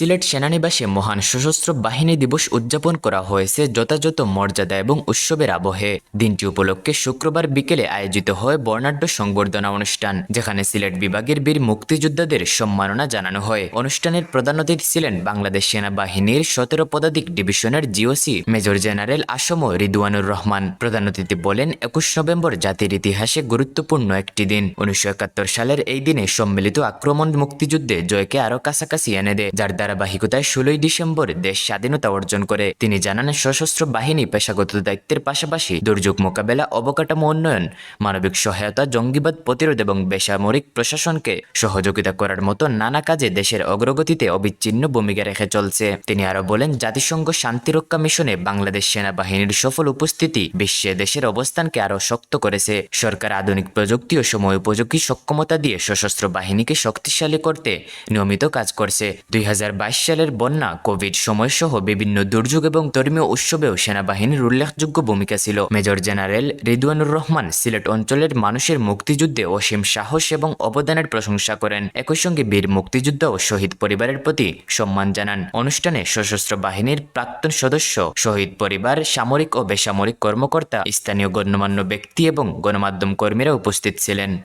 সিলেট সেনানিবাসে মহান সশস্ত্র বাহিনী দিবস উদযাপন করা হয়েছে যথাযথ মর্যাদা এবং উৎসবের আবহে। দিনটি উপলক্ষে শুক্রবার বিকেলে আয়োজিত হয় বর্ণাঢ্য সংবর্ধনা অনুষ্ঠান, যেখানে সিলেট বিভাগের বীর মুক্তিযোদ্ধাদের সম্মাননা জানানো হয়। অনুষ্ঠানের প্রধান অতিথি ছিলেন বাংলাদেশ সেনাবাহিনীর সতেরো পদাতিক ডিভিশনের GOC major general Assam রিদুয়ানুর Rahman. প্রধান অতিথি বলেন, একুশ নভেম্বর জাতির ইতিহাসে গুরুত্বপূর্ণ একটি দিন। উনিশশো একাত্তর সালের এই দিনে সম্মিলিত আক্রমণ মুক্তিযুদ্ধে জয়কে আরও কাছাকাছি এনে দেয়, যার ধারাবাহিকতায় ষোলোই ডিসেম্বর দেশ স্বাধীনতা অর্জন করে। তিনি জানান, সশস্ত্র বাহিনী পেশাগত দায়িত্বের পাশাপাশি দুর্যোগ মোকাবেলা, অবকাঠামো উন্নয়ন, মানবিক সহায়তা, জঙ্গিবাদ প্রতিরোধ এবং বেসামরিক প্রশাসনকে সহযোগিতা করার মতো নানা কাজে দেশের অগ্রগতিতে অবিচ্ছিন্ন ভূমিকা রেখে চলছে। তিনি আরও বলেন, জাতিসংঘ শান্তিরক্ষা মিশনে বাংলাদেশ সেনাবাহিনীর সফল উপস্থিতি বিশ্বে দেশের অবস্থানকে আরও শক্ত করেছে। সরকার আধুনিক প্রযুক্তি ও সময় উপযোগী সক্ষমতা দিয়ে সশস্ত্র বাহিনীকে শক্তিশালী করতে নিয়মিত কাজ করছে। দুই হাজার সালের বন্যা, কোভিড সময়সহ বিভিন্ন দুর্যোগ এবং ধর্মীয় উৎসবেও সেনাবাহিনীর উল্লেখযোগ্য ভূমিকা ছিল। মেজর জেনারেল রিদওয়ানুর রহমান সিলেট অঞ্চলের মানুষের মুক্তিযুদ্ধে অসীম সাহস এবং অবদানের প্রশংসা করেন। একই সঙ্গে বীর মুক্তিযোদ্ধা ও শহীদ পরিবারের প্রতি সম্মান জানান। অনুষ্ঠানে সশস্ত্র বাহিনীর প্রাক্তন সদস্য, শহীদ পরিবার, সামরিক ও বেসামরিক কর্মকর্তা, স্থানীয় গণ্যমান্য ব্যক্তি এবং গণমাধ্যম কর্মীরা উপস্থিত ছিলেন।